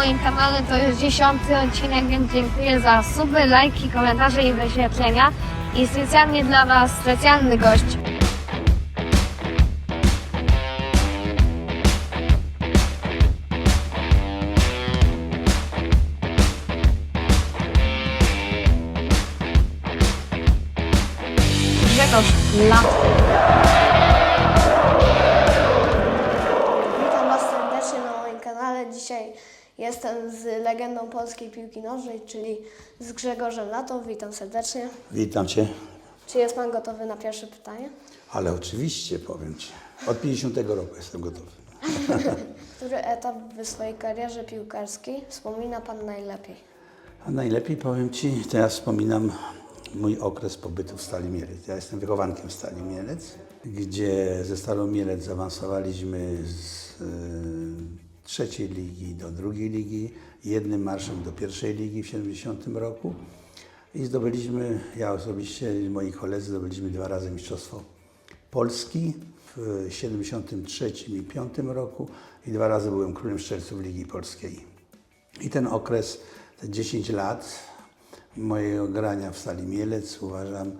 moim kanale. To jest dziesiąty odcinek, więc dziękuję za suby, lajki, komentarze i wyświetlenia. I specjalnie dla Was specjalny gość. Piłki nożnej, czyli z Grzegorzem Latą. Witam serdecznie. Witam Cię, Czy jest Pan gotowy na pierwsze pytanie? ale oczywiście powiem Ci. Od 50 roku jestem gotowy. Który etap w swojej karierze piłkarskiej wspomina Pan najlepiej? A najlepiej powiem Ci, to ja wspominam mój okres pobytu w Stali Mielec. Ja jestem wychowankiem Stali Mielec, gdzie ze Stalą Mielec zaawansowaliśmy z y, trzeciej ligi do drugiej ligi, jednym marszem do pierwszej ligi w 70 roku i zdobyliśmy, ja osobiście i moi koledzy zdobyliśmy dwa razy Mistrzostwo Polski w 73 i 5 roku i dwa razy byłem królem strzelców Ligi Polskiej. I ten okres, te 10 lat mojego grania w Stali Mielec uważam e,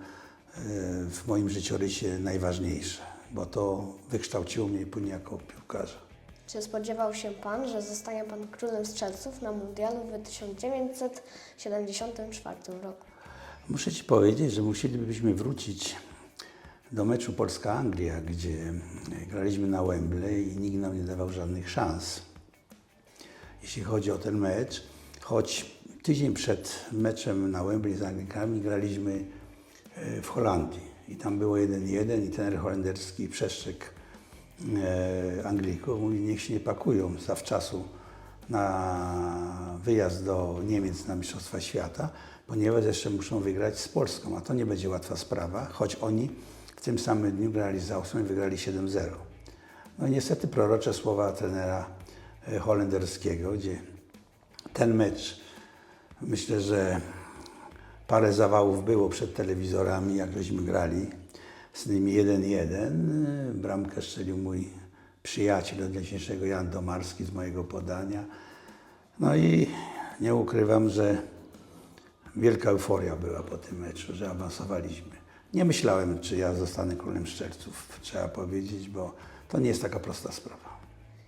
w moim życiorysie najważniejsze, bo to wykształciło mnie później jako piłkarza. Czy spodziewał się Pan, że zostanie Pan królem strzelców na mundialu w 1974 roku? Muszę Ci powiedzieć, że musielibyśmy wrócić do meczu Polska-Anglia, gdzie graliśmy na Wembley i nikt nam nie dawał żadnych szans. Jeśli chodzi o ten mecz, choć tydzień przed meczem na Wembley z Anglikami graliśmy e, w Holandii i tam było 1-1 i ten holenderski przeszczek Anglików mówi, niech się nie pakują zawczasu na wyjazd do Niemiec na Mistrzostwa Świata, ponieważ jeszcze muszą wygrać z Polską, a to nie będzie łatwa sprawa, choć oni w tym samym dniu grali z Austrią i wygrali 7-0. No i niestety prorocze słowa trenera e, holenderskiego, gdzie ten mecz, myślę, że parę zawałów było przed telewizorami, jak żeśmy grali z nimi 1-1. Bramkę strzelił mój przyjaciel od dzisiejszego Jan Domarski z mojego podania. No i nie ukrywam, że wielka euforia była po tym meczu, że awansowaliśmy. Nie myślałem, czy ja zostanę królem szczerców, trzeba powiedzieć, bo to nie jest taka prosta sprawa.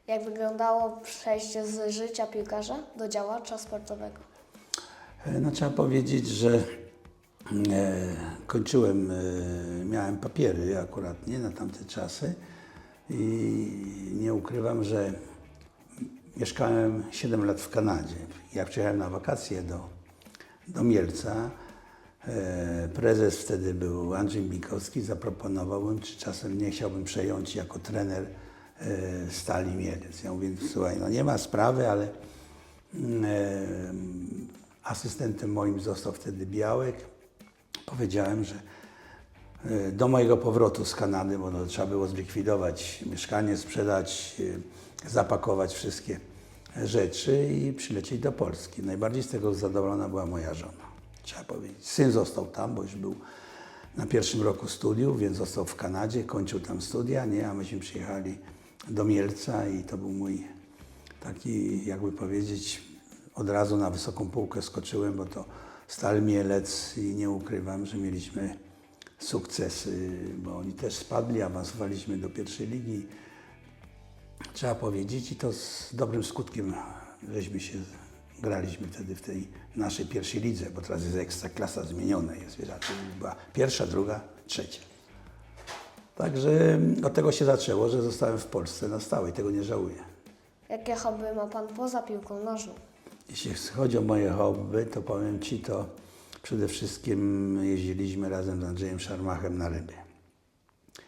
Jak wyglądało przejście z życia piłkarza do działacza sportowego? E, No trzeba powiedzieć, że kończyłem, e, miałem papiery akurat nie na tamte czasy i nie ukrywam, że mieszkałem 7 lat w Kanadzie. Jak przyjechałem na wakacje do, do Mielca, e, prezes wtedy był Andrzej Mikowski, zaproponowałem, czy czasem nie chciałbym przejąć jako trener e, Stali Mielec. Ja mówię, słuchaj, no nie ma sprawy, ale mm, e, asystentem moim został wtedy Białek. Powiedziałem, że e, do mojego powrotu z Kanady, bo no, trzeba było zlikwidować mieszkanie, sprzedać, e, zapakować wszystkie rzeczy i przylecieć do Polski. Najbardziej z tego zadowolona była moja żona, trzeba powiedzieć. Syn został tam, bo już był na pierwszym roku studiów, więc został w Kanadzie, kończył tam studia, nie, a myśmy przyjechali do Mielca i to był mój taki, jakby powiedzieć, od razu na wysoką półkę skoczyłem, bo to Stal Mielec i nie ukrywam, że mieliśmy sukcesy, bo oni też spadli, awansowaliśmy do pierwszej ligi. Trzeba powiedzieć i to z dobrym skutkiem, żeśmy się graliśmy wtedy w tej naszej pierwszej lidze, bo teraz jest ekstraklasa zmieniona jest, była pierwsza, druga, trzecia. Także od tego się zaczęło, że zostałem w Polsce na stałe i tego nie żałuję. Jakie hobby ma Pan poza piłką nożną? Jeśli chodzi o moje hobby, to powiem Ci to przede wszystkim jeździliśmy razem z Andrzejem Szarmachem na ryby.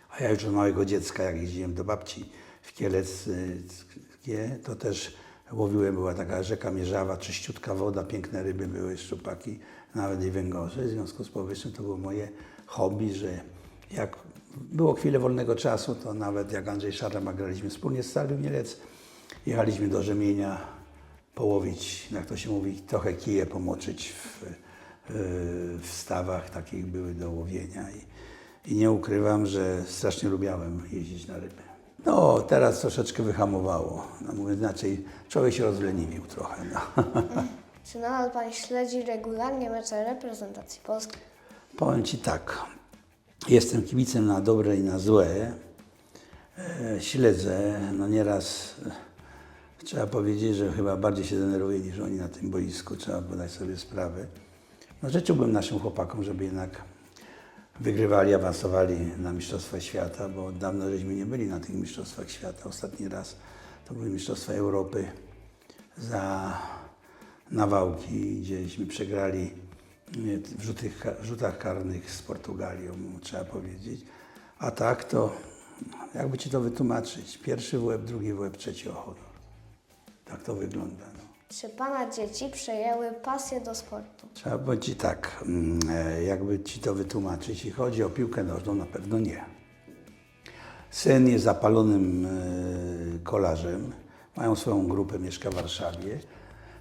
A ja już od małego dziecka, jak jeździłem do babci w Kieleckie, to też łowiłem, była taka rzeka Mierzawa, czyściutka woda, piękne ryby były, szczupaki, nawet i węgorze. W związku z powyższym to było moje hobby, że jak było chwilę wolnego czasu, to nawet jak Andrzej Szarmach graliśmy wspólnie z Stalią Mielec, jechaliśmy do Rzemienia, połowić, jak to się mówi, trochę kije pomoczyć w, yy, w stawach takich były do łowienia. I, I nie ukrywam, że strasznie lubiałem jeździć na ryby. No, teraz troszeczkę wyhamowało. No, mówiąc inaczej, człowiek się rozleniwił trochę. No. Czy nadal Pan śledzi regularnie mecze reprezentacji Polski? Powiem Ci tak, jestem kibicem na dobre i na złe. E, śledzę, no nieraz e, trzeba powiedzieć, że chyba bardziej się denerwuję niż oni na tym boisku, trzeba podać sobie sprawę. No życzyłbym naszym chłopakom, żeby jednak wygrywali, awansowali na Mistrzostwa Świata, bo od dawna żeśmy nie byli na tych Mistrzostwach Świata. Ostatni raz to były Mistrzostwa Europy za nawałki, gdzieśmy przegrali nie, w, rzutach karnych z Portugalią, trzeba powiedzieć. A tak to, jakby Ci to wytłumaczyć, pierwszy w łeb, drugi w łeb, trzeci o honor. Tak to wygląda. No. Czy Pana dzieci przejęły pasję do sportu? Trzeba powiedzieć tak, mm, e, jakby Ci to wytłumaczyć, jeśli chodzi o piłkę nożną, na pewno nie. Syn jest zapalonym e, kolarzem, mają swoją grupę, mieszka w Warszawie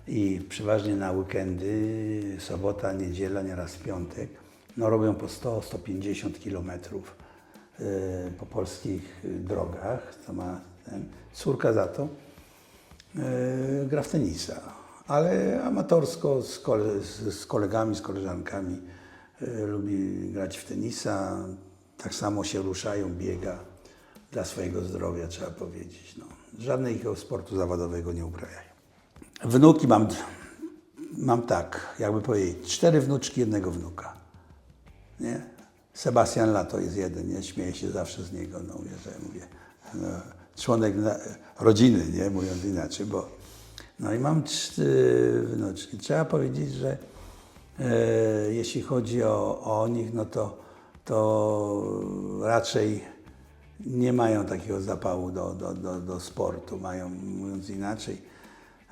i przeważnie na weekendy, sobota, niedziela, nieraz piątek, no robią po 100-150 kilometrów e, po polskich drogach, to ma ten, córka za to gra w tenisa, ale amatorsko z, kole, z, kolegami, z koleżankami e, lubi grać w tenisa, tak samo się ruszają, biega dla swojego zdrowia, trzeba powiedzieć. No. Żadnego sportu zawodowego nie uprawiają. Wnuki mam, mam tak, jakby powiedzieć, cztery wnuczki, jednego wnuka. Nie? Sebastian Lato jest jeden, nie? Śmieję się zawsze z niego, no że mówię, no, członek na, rodziny, nie? Mówiąc inaczej, bo no i mam wnuczki. Trzeba powiedzieć, że e, jeśli chodzi o, o nich, no to, to raczej nie mają takiego zapału do, do, do, do sportu, mają, mówiąc inaczej,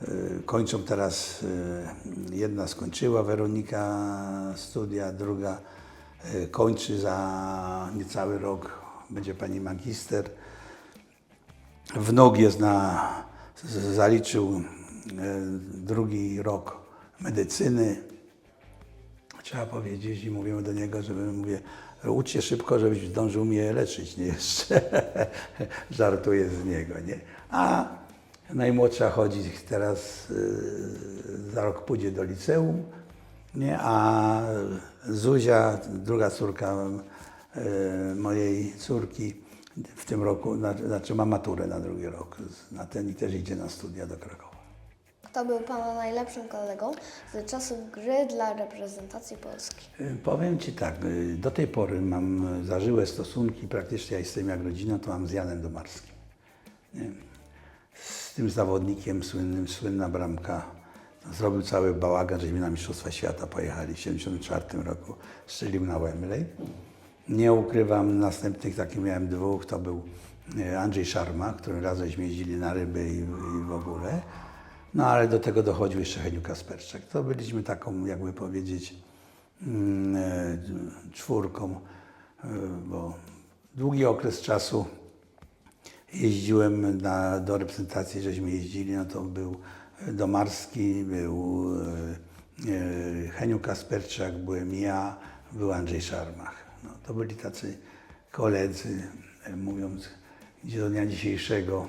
e, kończą teraz, e, jedna skończyła Weronika studia, druga e, kończy za niecały rok, będzie pani magister. Wnuk jest na, zaliczył e, drugi rok medycyny. Trzeba powiedzieć i mówimy do niego, żeby mówię, ucz się szybko, żebyś zdążył mnie leczyć, nie jeszcze. Żartuję z niego, nie? A najmłodsza chodzi teraz, y, za rok pójdzie do liceum, nie? A Zuzia, druga córka y, mojej córki, w tym roku, na- znaczy ma maturę na drugi rok, na ten i też idzie na studia do Krakowa. Kto był Pana najlepszym kolegą z czasów gry dla reprezentacji Polski? Y, Powiem Ci tak, y, do tej pory mam zażyłe stosunki, praktycznie ja jestem jak rodzina, to mam z Janem Domarskim. Z tym zawodnikiem słynnym, słynna bramka. Zrobił cały bałagan, żeśmy na Mistrzostwa Świata pojechali w 1974 roku. Strzelił na Wembley. Nie ukrywam, następnych takich miałem dwóch, to był e, Andrzej Szarma, którym razem jeździli na ryby i, i w ogóle. No ale do tego dochodził jeszcze Heniu Kasperczak. To byliśmy taką, jakby powiedzieć, mm, e, czwórką, e, bo długi okres czasu jeździłem na, do reprezentacji, żeśmy jeździli, no to był Domarski, był Heniu Kasperczak, byłem ja, był Andrzej Szarmach. No, to byli tacy koledzy, e, mówiąc gdzie do dnia dzisiejszego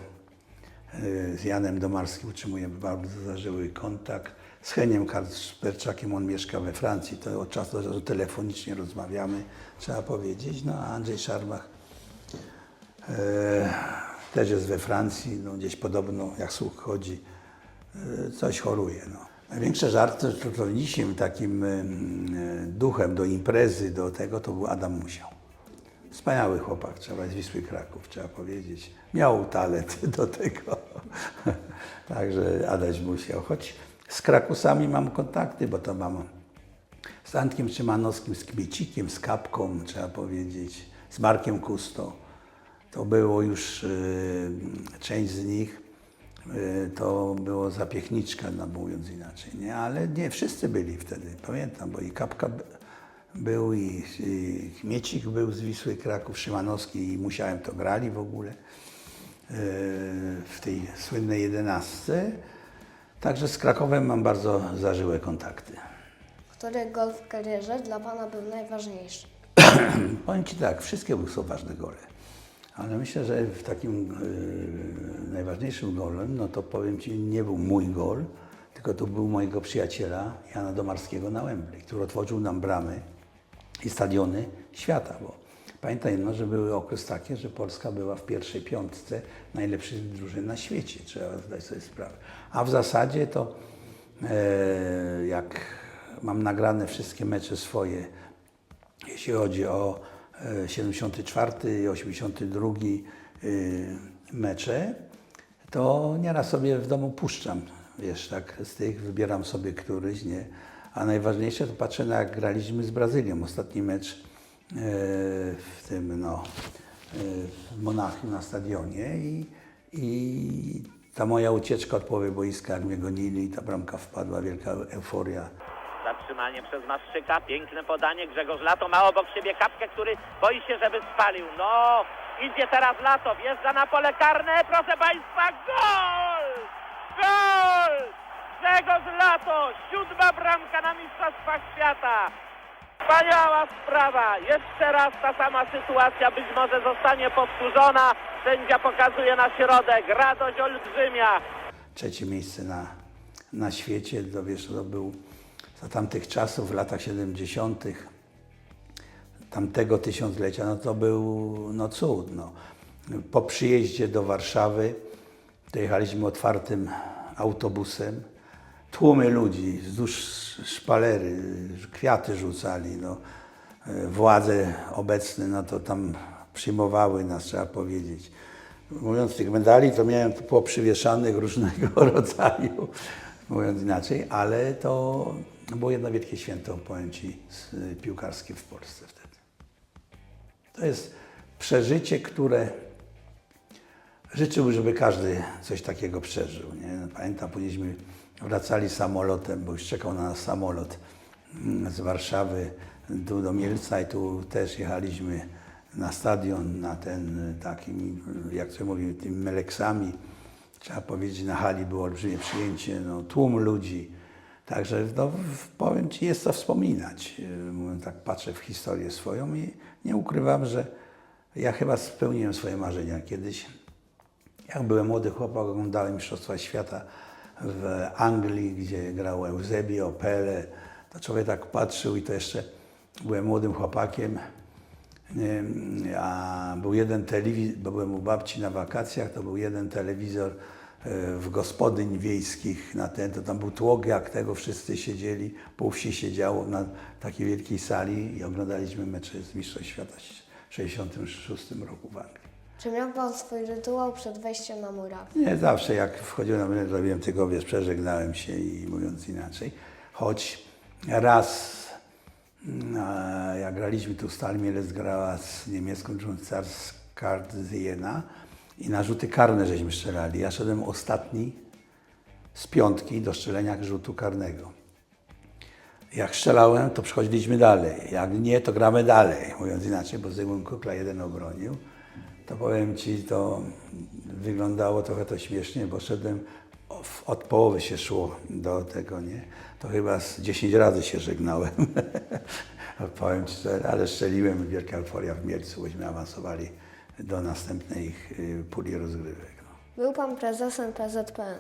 e, z Janem Domarskim utrzymujemy bardzo zażyły kontakt. Z Heniem Kasperczakiem, on mieszka we Francji, to od czasu do czasu telefonicznie rozmawiamy, trzeba powiedzieć. No a Andrzej Szarmach E, też jest we Francji, no gdzieś podobno, jak słuch chodzi, e, coś choruje. No. Największe żarty trudniejszym takim em, duchem do imprezy, do tego, to był Adam Musiał. Wspaniały chłopak, trzeba z Wisły Kraków, trzeba powiedzieć. Miał talent do tego. Także Adaś musiał. Choć z Krakusami mam kontakty, bo to mam z Antkiem Szymanowskim, z Kmiecikiem, z Kapką, trzeba powiedzieć, z Markiem Kusto. To było już y, część z nich, to było zapiechniczka, no, mówiąc inaczej, nie? Ale nie, wszyscy byli wtedy, pamiętam, bo i Kapka był, i, i był z Wisły Kraków, Szymanowski i Musiałem to grali w ogóle y, w tej słynnej jedenastce. Także z Krakowem mam bardzo zażyłe kontakty. Który gol w karierze dla Pana był najważniejszy? Powiem Ci tak, wszystkie są ważne gole. Ale myślę, że w takim e, najważniejszym golem, no to powiem Ci, nie był mój gol, tylko to był mojego przyjaciela Jana Domarskiego na Wembley, który otworzył nam bramy i stadiony świata, bo pamiętaj no, że były okres takie, że Polska była w pierwszej piątce najlepszych drużyn na świecie, trzeba zdać sobie sprawę. A w zasadzie to e, jak mam nagrane wszystkie mecze swoje, jeśli chodzi o 74 i 82 y, mecze, to nieraz sobie w domu puszczam, wiesz, tak z tych wybieram sobie któryś, nie? A najważniejsze to patrzę na jak graliśmy z Brazylią. Ostatni mecz e, w tym, no, e, w Monachium na stadionie i, i ta moja ucieczka od połowy boiska, jak mnie gonili, ta bramka wpadła, wielka euforia. Zatrzymanie przez Maszczyka, piękne podanie, Grzegorz Lato ma obok siebie kapkę, który boi się, żeby spalił. No, idzie teraz Lato, wjeżdża na pole karne, proszę Państwa, gol! Gol! Grzegorz Lato, siódma bramka na Mistrzostwach Świata. Wspaniała sprawa, jeszcze raz ta sama sytuacja być może zostanie powtórzona. Sędzia pokazuje na środek, radość olbrzymia. trzecie miejsce na, na świecie. To wiesz, to był za tamtych czasów, w latach 70. tamtego tysiąclecia, no to był no cud. No. Po przyjeździe do Warszawy dojechaliśmy otwartym autobusem. Tłumy ludzi wzdłuż szpalery, kwiaty rzucali. No. Władze obecne no to tam przyjmowały nas, trzeba powiedzieć. Mówiąc tych medali, to miałem poprzywieszanych różnego rodzaju, mówiąc inaczej, ale to było jedno wielkie święto, powiem s- piłkarskie w Polsce wtedy. To jest przeżycie, które życzyłbym, żeby każdy coś takiego przeżył. Nie? Pamiętam, późniejśmy wracali samolotem, bo już czekał na nas samolot mm, z Warszawy tu do Mielca i tu też jechaliśmy na stadion, na ten y, takim, y, jak to mówimy, tymi meleksami. Trzeba powiedzieć, na hali było olbrzymie przyjęcie, no, tłum ludzi. Także no, powiem Ci, jest co wspominać. Tak, patrzę w historię swoją i nie ukrywam, że ja chyba spełniłem swoje marzenia kiedyś. Jak byłem młody chłopak, oglądałem Mistrzostwa Świata w Anglii, gdzie grał Eusebio, Pele. To człowiek tak patrzył i to jeszcze byłem młodym chłopakiem. A był jeden telewizor, bo byłem u babci na wakacjach, to był jeden telewizor e, w gospodyń wiejskich na ten, to tam był tłok jak tego, wszyscy siedzieli, pół wsi siedziało na takiej wielkiej sali i oglądaliśmy mecze z Mistrzostw Świata w 1966 roku w Anglii. Czy miał Pan swój rytuał przed wejściem na murawę? Nie, zawsze jak wchodziłem na mnie, robiłem tylko, wiesz, przeżegnałem się i mówiąc inaczej. Choć raz, jak graliśmy tu, Stal Mielec grała z niemiecką z Jena i na rzuty karne żeśmy strzelali. Ja szedłem ostatni z piątki do strzelenia rzutu karnego. Jak strzelałem, to przechodziliśmy dalej. Jak nie, to gramy dalej. Mówiąc inaczej, bo Zygmunt Kukla jeden obronił. To powiem Ci, to wyglądało trochę to śmiesznie, bo szedłem, od połowy się szło do tego, nie? To chyba z 10 razy się żegnałem. powiem Ci, że- ale strzeliłem, wielka euforia w Mielcu, bośmy awansowali do następnej y, puli rozgrywek. No. Był Pan prezesem PZPN.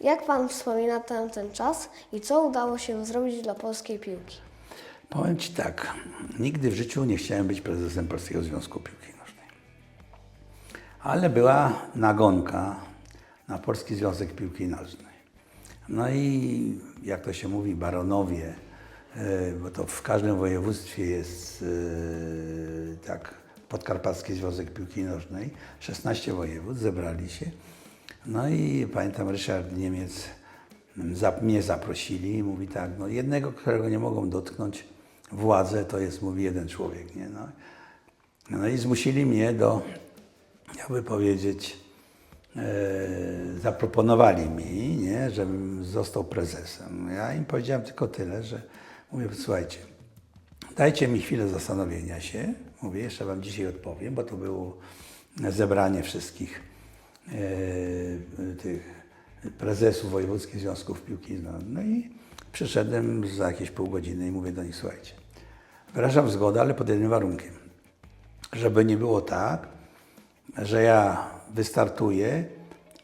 Jak Pan wspomina ten, ten czas i co udało się zrobić dla polskiej piłki? Powiem Ci tak, nigdy w życiu nie chciałem być prezesem Polskiego Związku Piłki Nożnej. Ale była nagonka na Polski Związek Piłki Nożnej. No i jak to się mówi, baronowie, e, bo to w każdym województwie jest e, tak, Podkarpacki Związek Piłki Nożnej, 16 województw zebrali się. No i pamiętam Ryszard Niemiec mnie zaprosili i mówi tak, no jednego, którego nie mogą dotknąć władze, to jest, mówi, jeden człowiek, nie? No, no i zmusili mnie do, jakby powiedzieć, zaproponowali mi, nie, żebym został prezesem. Ja im powiedziałem tylko tyle, że mówię, słuchajcie, dajcie mi chwilę zastanowienia się, mówię, jeszcze wam dzisiaj odpowiem, bo to było zebranie wszystkich e, tych prezesów wojewódzkich związków piłki. No i przyszedłem za jakieś pół godziny i mówię do nich, słuchajcie, wyrażam zgodę, ale pod jednym warunkiem, żeby nie było tak, że ja wystartuję,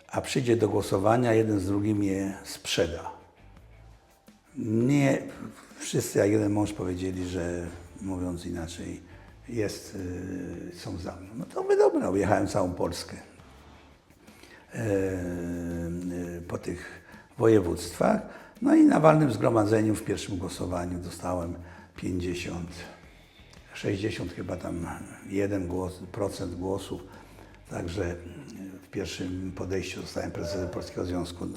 a przyjdzie do głosowania, jeden z drugim je sprzeda. Nie wszyscy jak jeden mąż powiedzieli, że mówiąc inaczej, jest, y, są za mną. No to mówię, dobra, ujechałem całą Polskę e, y, po tych województwach. No i na walnym zgromadzeniu w pierwszym głosowaniu dostałem 50, 60 chyba tam 1 głos, procent głosów. Także w pierwszym podejściu zostałem prezydentem Polskiego Związku y,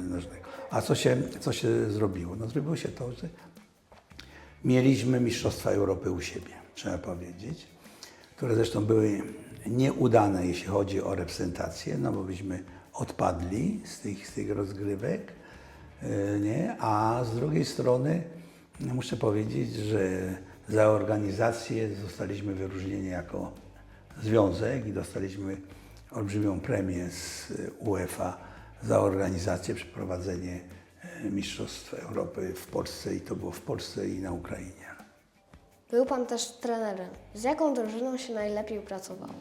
Nożnego. A co się, co się zrobiło? No zrobiło się to, że mieliśmy Mistrzostwa Europy u siebie, trzeba powiedzieć, które zresztą były nieudane, jeśli chodzi o reprezentację, no bo byśmy odpadli z tych, z tych rozgrywek, yy, nie? a z drugiej strony no, muszę powiedzieć, że za organizację zostaliśmy wyróżnieni jako związek i dostaliśmy olbrzymią premię z UEFA za organizację, przeprowadzenie e, Mistrzostw Europy w Polsce i to było w Polsce i na Ukrainie. Był Pan też trenerem. Z jaką drużyną się najlepiej pracowało?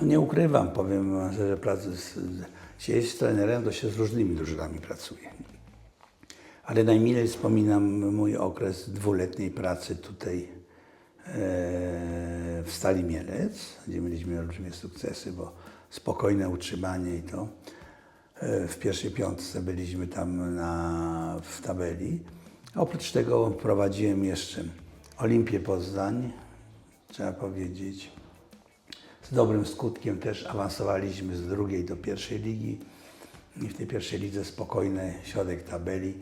No nie ukrywam, powiem, że pracy z, się jest trenerem, to się z różnymi drużynami pracuje. Ale najmilej wspominam mój okres dwuletniej pracy tutaj w Stali Mielec, gdzie mieliśmy olbrzymie sukcesy, bo spokojne utrzymanie i to. E, W pierwszej piątce byliśmy tam na, w tabeli. Oprócz tego prowadziłem jeszcze Olimpię Poznań, trzeba powiedzieć. Z dobrym skutkiem też awansowaliśmy z drugiej do pierwszej ligi. I w tej pierwszej lidze spokojny środek tabeli.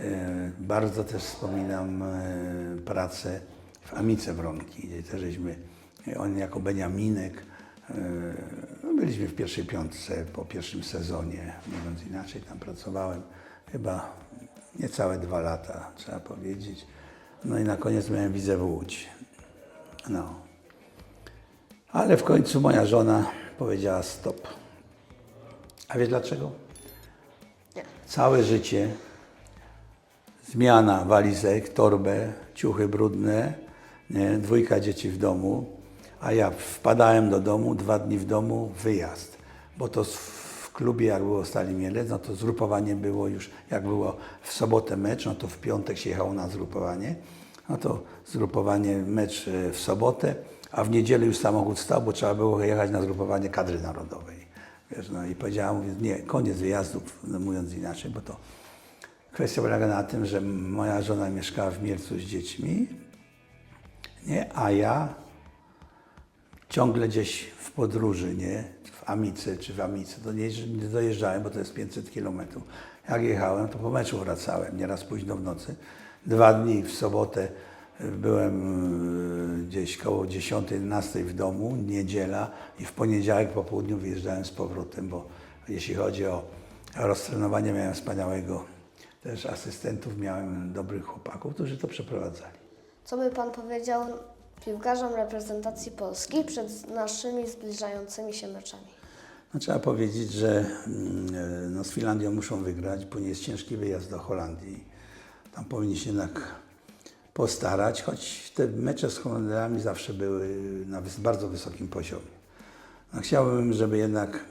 E, Bardzo też wspominam e, pracę w Amice Wronki, gdzie też żeśmy, on jako Beniaminek, e, no byliśmy w pierwszej piątce po pierwszym sezonie, mówiąc inaczej, tam pracowałem chyba niecałe dwa lata, trzeba powiedzieć. No i na koniec miałem widzę w Łódź. No. Ale w końcu moja żona powiedziała stop. A wiesz dlaczego? Nie. Całe życie, zmiana walizek, torbę, ciuchy brudne? Dwójka dzieci w domu, a ja wpadałem do domu, dwa dni w domu, wyjazd. Bo to w klubie, jak było Stali Mielec, no to zgrupowanie było już, jak było w sobotę mecz, no to w piątek się jechało na zgrupowanie, no to zgrupowanie, mecz e, w sobotę, a w niedzielę już samochód stał, bo trzeba było jechać na zgrupowanie kadry narodowej. Wiesz, no i powiedziałam, mówię, nie, koniec wyjazdów, no mówiąc inaczej, bo to kwestia polega na tym, że moja żona mieszkała w Mielcu z dziećmi, nie, a ja ciągle gdzieś w podróży, nie, w Amice czy w Amice, to nie, nie dojeżdżałem, bo to jest 500 kilometrów. Jak jechałem, to po meczu wracałem, nieraz późno w nocy. Dwa dni w sobotę y, byłem y, gdzieś koło 10-11 w domu, niedziela i w poniedziałek po południu wyjeżdżałem z powrotem, bo jeśli chodzi o roztrenowanie, miałem wspaniałego też asystentów, miałem dobrych chłopaków, którzy to przeprowadzali. Co by Pan powiedział piłkarzom reprezentacji Polski przed naszymi zbliżającymi się meczami? No, trzeba powiedzieć, że mm, no, z Finlandią muszą wygrać, nie jest ciężki wyjazd do Holandii. Tam powinni się jednak postarać, choć te mecze z Holenderami zawsze były na bardzo wysokim poziomie. No, chciałbym, żeby jednak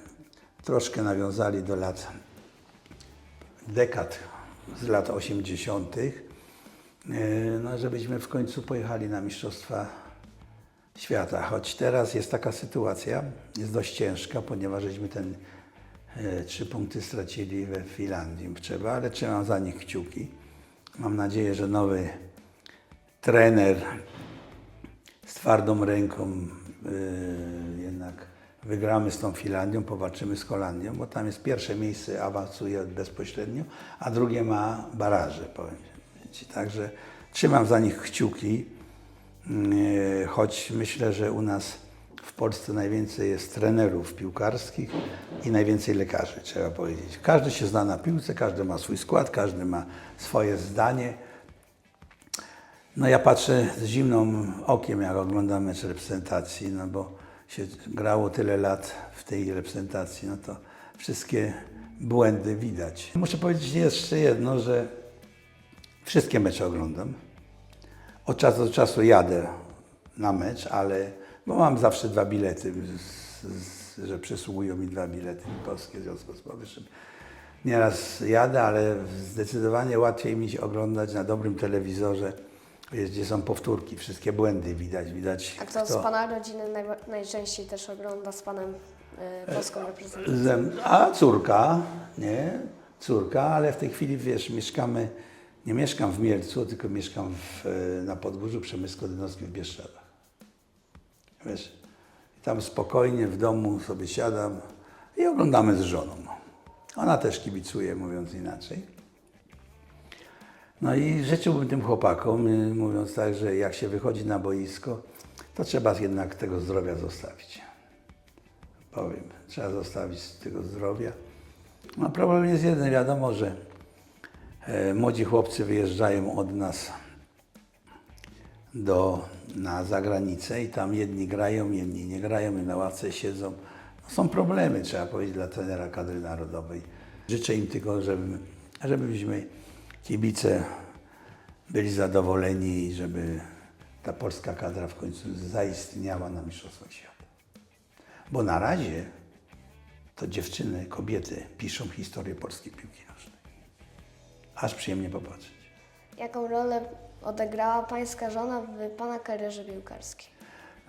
troszkę nawiązali do lat, dekad z lat 80., e, no, żebyśmy w końcu pojechali na Mistrzostwa Świata. Choć teraz jest taka sytuacja, jest dość ciężka, ponieważ żeśmy ten e, trzy punkty stracili we Finlandii. Trzeba, ale trzymam za nich kciuki. Mam nadzieję, że nowy trener z twardą ręką e, jednak wygramy z tą Finlandią, powalczymy z Holandią, bo tam jest pierwsze miejsce, awansuje bezpośrednio, a drugie ma baraże, powiem Ci. Także trzymam za nich kciuki, e, choć myślę, że u nas w Polsce najwięcej jest trenerów piłkarskich i najwięcej lekarzy, trzeba powiedzieć. Każdy się zna na piłce, każdy ma swój skład, każdy ma swoje zdanie. No ja patrzę z zimną okiem, jak oglądam mecz reprezentacji, no bo się grało tyle lat w tej reprezentacji, no to wszystkie błędy widać. Muszę powiedzieć jeszcze jedno, że wszystkie mecze oglądam. Od czasu do czasu jadę na mecz, ale bo mam zawsze dwa bilety że przysługują mi dwa bilety polskie w związku z powyższym. Nieraz jadę, ale zdecydowanie łatwiej mi się oglądać na dobrym telewizorze, gdzie są powtórki, wszystkie błędy widać, widać A kto z Pana rodziny najczęściej też ogląda z Panem y, polską reprezentację? Zem, a córka, nie? Córka, ale w tej chwili, wiesz, mieszkamy, nie mieszkam w Mielcu, tylko mieszkam w, e, na Podgórzu Przemysł-Kodynowskim w Bieszczadach. Wiesz, tam spokojnie w domu sobie siadam i oglądamy z żoną. Ona też kibicuje, mówiąc inaczej. No i życzyłbym tym chłopakom, y, mówiąc tak, że jak się wychodzi na boisko, to trzeba jednak tego zdrowia zostawić powiem, trzeba zostawić tego zdrowia. No problem jest jeden, wiadomo, że młodzi chłopcy wyjeżdżają od nas do, na zagranicę i tam jedni grają, inni nie grają i na ławce siedzą. No, są problemy, trzeba powiedzieć, dla trenera kadry narodowej. Życzę im tylko, żeby, żebyśmy kibice byli zadowoleni i żeby ta polska kadra w końcu zaistniała na Mistrzostwach Świata. Bo na razie to dziewczyny, kobiety piszą historię polskiej piłki. Aż przyjemnie popatrzeć. Jaką rolę odegrała Pańska żona w Pana karierze piłkarskiej?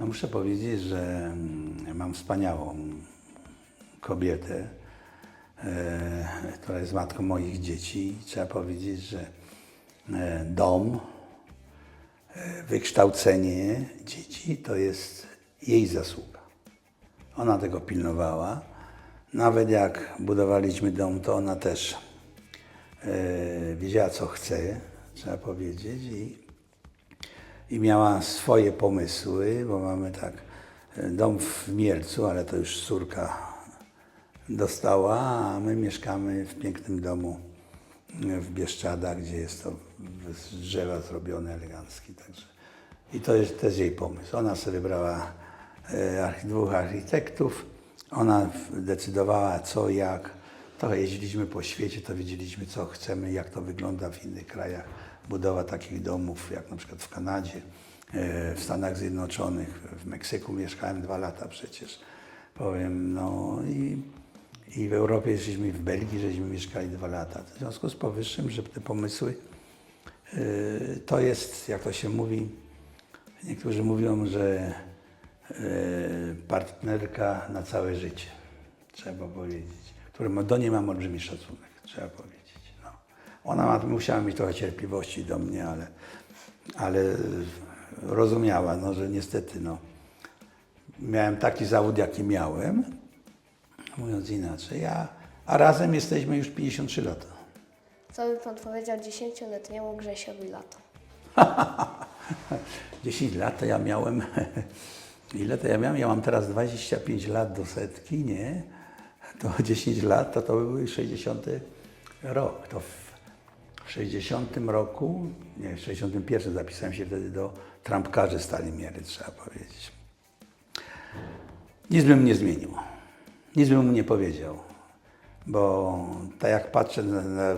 No muszę powiedzieć, że mm, mam wspaniałą kobietę, e, która jest matką moich dzieci. Trzeba powiedzieć, że e, dom, e, wykształcenie dzieci to jest jej zasługa. Ona tego pilnowała. Nawet jak budowaliśmy dom, to ona też wiedziała, co chce, trzeba powiedzieć. I, i miała swoje pomysły, bo mamy tak e, dom w Mielcu, ale to już córka dostała, a my mieszkamy w pięknym domu e, w Bieszczadach, gdzie jest to z drzewa zrobione elegancki. Także. I to jest też jej pomysł. Ona sobie wybrała e, dwóch architektów, ona decydowała co, jak. Trochę jeździliśmy po świecie, to wiedzieliśmy co chcemy, jak to wygląda w innych krajach. Budowa takich domów, jak na przykład w Kanadzie, e, w Stanach Zjednoczonych, w Meksyku mieszkałem dwa lata przecież. Powiem, no i, i w Europie żeśmy w Belgii, żeśmy mieszkali dwa lata. W związku z powyższym, że te pomysły e, to jest, jak to się mówi, niektórzy mówią, że e, partnerka na całe życie, trzeba powiedzieć, któremu do niej mam olbrzymi szacunek, trzeba powiedzieć. No. Ona ma, musiała mieć trochę cierpliwości do mnie, ale, ale rozumiała, no, że niestety no, miałem taki zawód, jaki miałem, mówiąc inaczej, a, a razem jesteśmy już 53 lata. Co by Pan powiedział dziesięcioletniemu Grzesiowi Lato? 10 lat to ja miałem. Ile to ja miałem? Ja mam teraz 25 lat do setki, nie? To 10 lat to to był 60 rok. To w, w 60 roku, nie, w 61 zapisałem się wtedy do trampkarzy Stali Miery, trzeba powiedzieć. Nic bym nie zmienił. Nic bym mu nie powiedział. Bo tak jak patrzę na, na,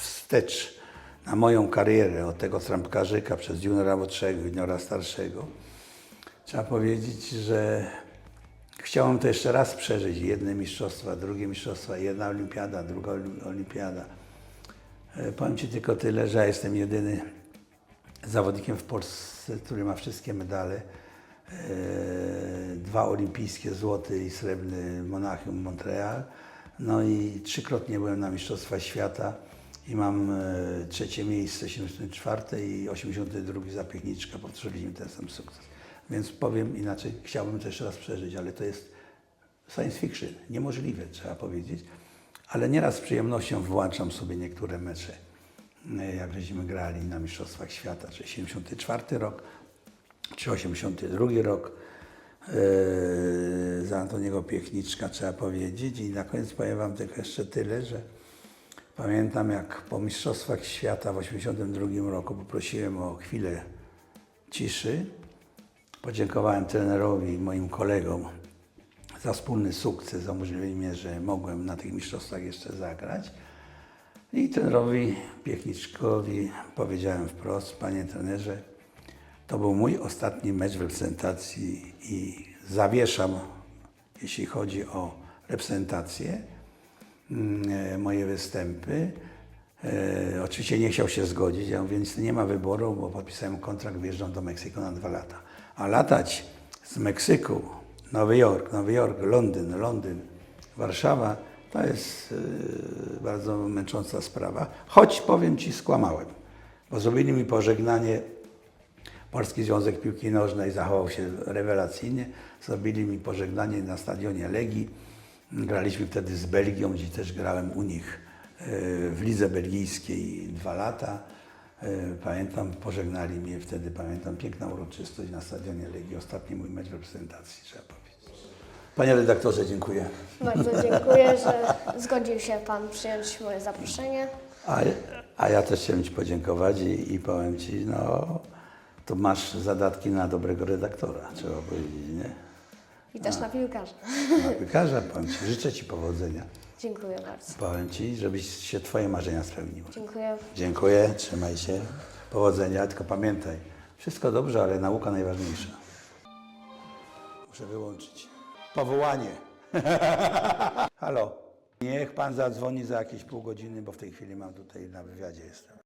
wstecz na moją karierę od tego trampkarzyka przez juniora młodszego, juniora starszego, trzeba powiedzieć, że chciałem to jeszcze raz przeżyć. Jedne mistrzostwa, drugie mistrzostwa, jedna olimpiada, druga olim- olimpiada. E, Powiem Ci tylko tyle, że ja jestem jedyny zawodnikiem w Polsce, który ma wszystkie medale. E, Dwa olimpijskie, złoty i srebrny Monachium, Montreal. No i trzykrotnie byłem na Mistrzostwach Świata i mam e, trzecie miejsce, 74 i 82 zapiechniczka. Powtórzyliśmy ten sam sukces. Więc powiem inaczej, chciałbym to jeszcze raz przeżyć, ale to jest science fiction, niemożliwe trzeba powiedzieć. Ale nieraz z przyjemnością włączam sobie niektóre mecze, e, jak żeśmy grali na Mistrzostwach Świata, czy 74 rok, czy 82 rok. Yy, za Antoniego Piechniczka trzeba powiedzieć. I na koniec powiem Wam tylko jeszcze tyle, że pamiętam jak po Mistrzostwach Świata w 82 roku poprosiłem o chwilę ciszy. Podziękowałem trenerowi i moim kolegom za wspólny sukces, za umożliwienie, że mogłem na tych mistrzostwach jeszcze zagrać. I trenerowi Piechniczkowi powiedziałem wprost, panie trenerze, to był mój ostatni mecz w reprezentacji i zawieszam jeśli chodzi o reprezentację, mm, moje występy. E, oczywiście nie chciał się zgodzić, ja mówię, nic nie ma wyboru, bo podpisałem kontrakt, wyjeżdżam do Meksyku na dwa lata. A latać z Meksyku, Nowy Jork, Nowy Jork, Londyn, Londyn, Warszawa, to jest e, bardzo męcząca sprawa. Choć powiem Ci, skłamałem, bo zrobili mi pożegnanie Polski Związek Piłki Nożnej zachował się rewelacyjnie. Zrobili mi pożegnanie na stadionie Legii. Graliśmy wtedy z Belgią, gdzie też grałem u nich e, w lidze belgijskiej dwa lata. E, Pamiętam, pożegnali mnie wtedy, pamiętam, piękna uroczystość na stadionie Legii. Ostatni mój mecz w reprezentacji, trzeba powiedzieć. Panie redaktorze, dziękuję. Bardzo dziękuję, że zgodził się Pan przyjąć moje zaproszenie. A, a ja też chciałem Ci podziękować i, i powiem Ci, no, to masz zadatki na dobrego redaktora, trzeba powiedzieć, nie? I też na piłkarza. Na piłkarza, powiem Ci, życzę Ci powodzenia. Dziękuję bardzo. Powiem Ci, żebyś się Twoje marzenia spełniły. Dziękuję. Dziękuję, trzymaj się, powodzenia, tylko pamiętaj, wszystko dobrze, ale nauka najważniejsza. Muszę wyłączyć. Powołanie. Halo. Niech Pan zadzwoni za jakieś pół godziny, bo w tej chwili mam tutaj na wywiadzie jestem.